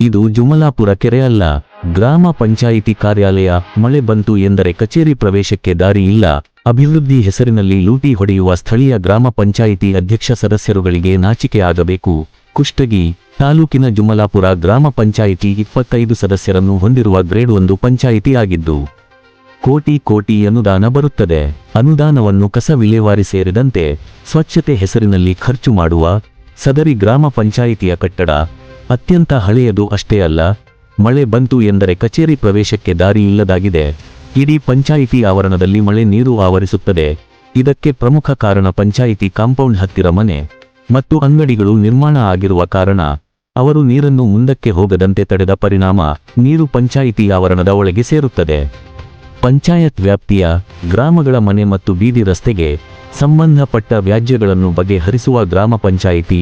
ಇದು ಜುಮಲಾಪುರ ಕೆರೆ ಅಲ್ಲ. ಗ್ರಾಮ ಪಂಚಾಯಿತಿ ಕಾರ್ಯಾಲಯ. ಮಳೆ ಬಂತು ಎಂದರೆ ಕಚೇರಿ ಪ್ರವೇಶಕ್ಕೆ ದಾರಿ ಇಲ್ಲ. ಅಭಿವೃದ್ಧಿ ಹೆಸರಿನಲ್ಲಿ ಲೂಟಿ ಹೊಡೆಯುವ ಸ್ಥಳೀಯ ಗ್ರಾಮ ಪಂಚಾಯಿತಿ ಅಧ್ಯಕ್ಷ ಸದಸ್ಯರುಗಳಿಗೆ ನಾಚಿಕೆ ಆಗಬೇಕು. ಕುಷ್ಟಗಿ ತಾಲೂಕಿನ ಜುಮಲಾಪುರ ಗ್ರಾಮ ಪಂಚಾಯಿತಿ ಇಪ್ಪತ್ತೈದು ಸದಸ್ಯರನ್ನು ಹೊಂದಿರುವ ಗ್ರೇಡ್ ಒಂದು ಪಂಚಾಯಿತಿ ಆಗಿದ್ದು, ಕೋಟಿ ಕೋಟಿ ಅನುದಾನ ಬರುತ್ತದೆ. ಅನುದಾನವನ್ನು ಕಸ ವಿಲೇವಾರಿ ಸೇರಿದಂತೆ ಸ್ವಚ್ಛತೆ ಹೆಸರಿನಲ್ಲಿ ಖರ್ಚು ಮಾಡುವ ಸದರಿ ಗ್ರಾಮ ಪಂಚಾಯಿತಿಯ ಕಟ್ಟಡ ಅತ್ಯಂತ ಹಳೆಯದು ಅಷ್ಟೇ ಅಲ್ಲ, ಮಳೆ ಬಂತು ಎಂದರೆ ಕಚೇರಿ ಪ್ರವೇಶಕ್ಕೆ ದಾರಿ ಇಲ್ಲದಾಗಿದೆ. ಇಡೀ ಪಂಚಾಯಿತಿ ಆವರಣದಲ್ಲಿ ಮಳೆ ನೀರು ಆವರಿಸುತ್ತದೆ. ಇದಕ್ಕೆ ಪ್ರಮುಖ ಕಾರಣ ಪಂಚಾಯಿತಿ ಕಾಂಪೌಂಡ್ ಹತ್ತಿರ ಮನೆ ಮತ್ತು ಅಂಗಡಿಗಳು ನಿರ್ಮಾಣ ಆಗಿರುವ ಕಾರಣ ಅವರು ನೀರನ್ನು ಮುಂದಕ್ಕೆ ಹೋಗದಂತೆ ತಡೆದ ಪರಿಣಾಮ ನೀರು ಪಂಚಾಯಿತಿ ಆವರಣದ ಒಳಗೆ ಸೇರುತ್ತದೆ. ಪಂಚಾಯತ್ ವ್ಯಾಪ್ತಿಯ ಗ್ರಾಮಗಳ ಮನೆ ಮತ್ತು ಬೀದಿ ರಸ್ತೆಗೆ ಸಂಬಂಧಪಟ್ಟ ವ್ಯಾಜ್ಯಗಳನ್ನು ಬಗೆಹರಿಸುವ ಗ್ರಾಮ ಪಂಚಾಯಿತಿ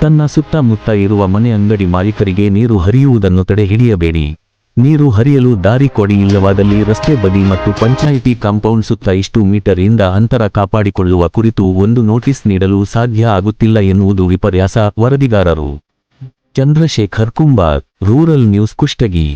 ತನ್ನ ಸುತ್ತಮುತ್ತ ಇರುವ ಮನೆ ಅಂಗಡಿ ಮಾಲೀಕರಿಗೆ ನೀರು ಹರಿಯುವುದನ್ನು ತಡೆ ಹಿಡಿಯಬೇಡಿ ನೀರು ಹರಿಯಲು ದಾರಿ ಕೊಡಿ ಇಲ್ಲವಾದಲ್ಲಿ ರಸ್ತೆ ಬದಿ ಮತ್ತು ಪಂಚಾಯಿತಿ ಕಾಂಪೌಂಡ್ ಸುತ್ತ ಇಷ್ಟು ಮೀಟರ್ ಇಂದ ಅಂತರ ಕಾಪಾಡಿಕೊಳ್ಳುವ ಕುರಿತು ಒಂದು ನೋಟಿಸ್ ನೀಡಲು ಸಾಧ್ಯ ಆಗುತ್ತಿಲ್ಲ ಎನ್ನುವುದು ವಿಪರ್ಯಾಸ ವರದಿಗಾರರು. Chandrashekhar Kumbar, rural news Kushtagi.